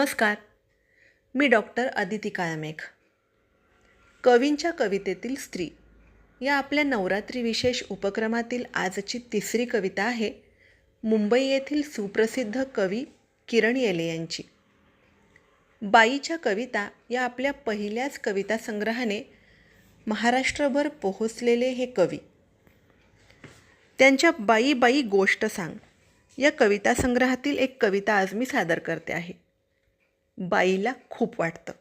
नमस्कार. मी डॉक्टर अदिती काळमेघ कवींच्या कवितेतील स्त्री या आपल्या नवरात्री विशेष उपक्रमातील आजची तिसरी कविता आहे मुंबई येथील सुप्रसिद्ध कवी किरण येले यांची. बाईच्या कविता या आपल्या पहिल्याच कविता संग्रहाने महाराष्ट्रभर पोहोचलेले हे कवी. त्यांच्या बाई बाई गोष्ट सांग या कविता संग्रहातील एक कविता आज मी सादर करते आहे. बाईला खूप वाटतं.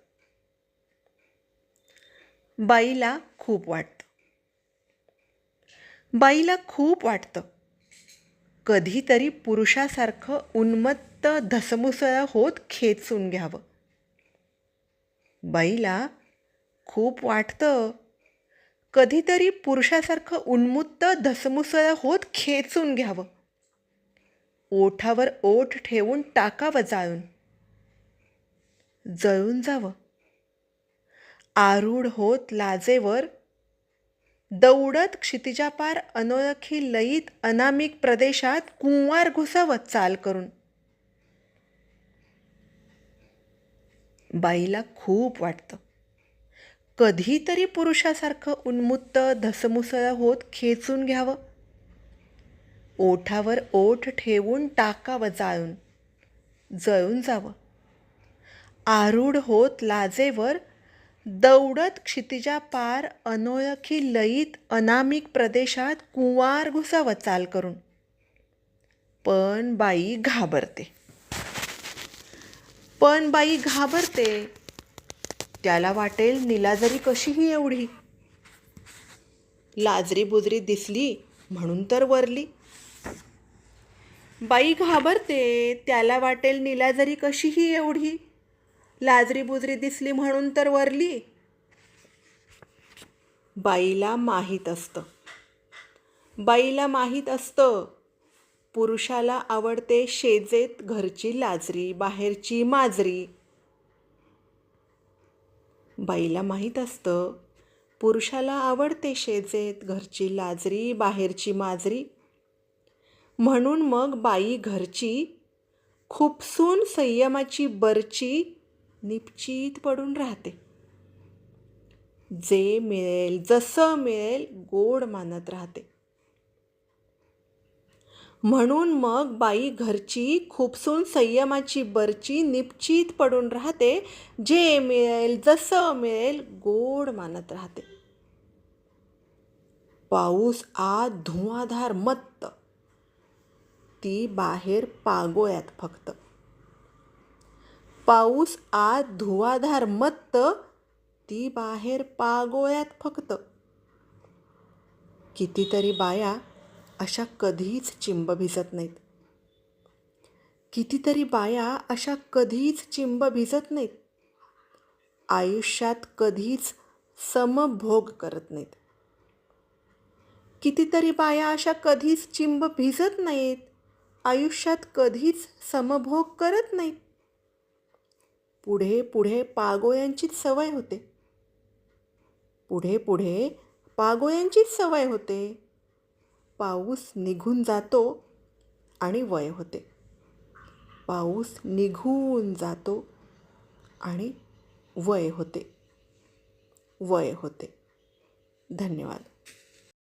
बाईला खूप वाटतं. बाईला खूप वाटतं. कधीतरी पुरुषासारखं उन्मत्त धसमुसळ होत खेचून घ्यावं. बाईला खूप वाटतं. कधीतरी पुरुषासारखं उन्मुत्त धसमुसळ होत खेचून घ्यावं. ओठावर ओठ ठेवून टाकावं जाळून. जळून जावं. आरूढ होत लाजेवर दौडत क्षितिजापार अनोळखी लयीत अनामिक प्रदेशात कुंवार घुसावं चाल करून. बाईला खूप वाटतं. कधीतरी पुरुषासारखं उन्मुत्त धसमुसळ होत खेचून घ्यावं. ओठावर ओठ ठेवून टाकावं जाळून. जळून जावं. आरूढ होत लाजेवर दौडत क्षितिजा पार अनोळखी लयीत अनामिक प्रदेशात कुंवार घुसावं चाल करून. पण बाई घाबरते. पण बाई घाबरते. त्याला वाटेल निलाजरी कशीही एवढी. लाजरी बुजरी दिसली म्हणून तर वरली. बाई घाबरते. त्याला वाटेल निलाजरी कशीही एवढी. लाजरी बुजरी दिसली म्हणून तर वरली. बाईला माहीत असतं. बाईला माहीत असतं. पुरुषाला आवडते शेजेत घरची लाजरी बाहेरची माजरी. बाईला माहीत असतं. पुरुषाला आवडते शेजेत घरची लाजरी बाहेरची माजरी. म्हणून मग बाई घरची खूपसून संयमाची बरची निपचित पडून राहते. जे मिळेल जसं मिळेल गोड मानत राहते. म्हणून मग बाई घरची खूपसून संयमाची बरची निपचित पडून राहते. जे मिळेल जसं मिळेल गोड मानत राहते. पाऊस आत धुवाधार मत्त. ती बाहेर पागोळ्यात फक्त. पाऊस आत धुवाधार मत्त ती बाहेर पागोळ्यात फक्त. कितीतरी बाया अशा कधीच चिंब भिजत नाहीत. कितीतरी बाया अशा कधीच चिंब भिजत नाहीत. आयुष्यात कधीच समभोग करत नाहीत. कितीतरी बाया अशा कधीच चिंब भिजत नाहीत. आयुष्यात कधीच समभोग करत नाहीत. पुढे पुढे पागोळ्यांचीच सवय होते. पुढे पुढे पागोळ्यांचीच सवय होते. पाऊस निघून जातो आणि वय होते. पाऊस निघून जातो आणि वय होते. वय होते. धन्यवाद.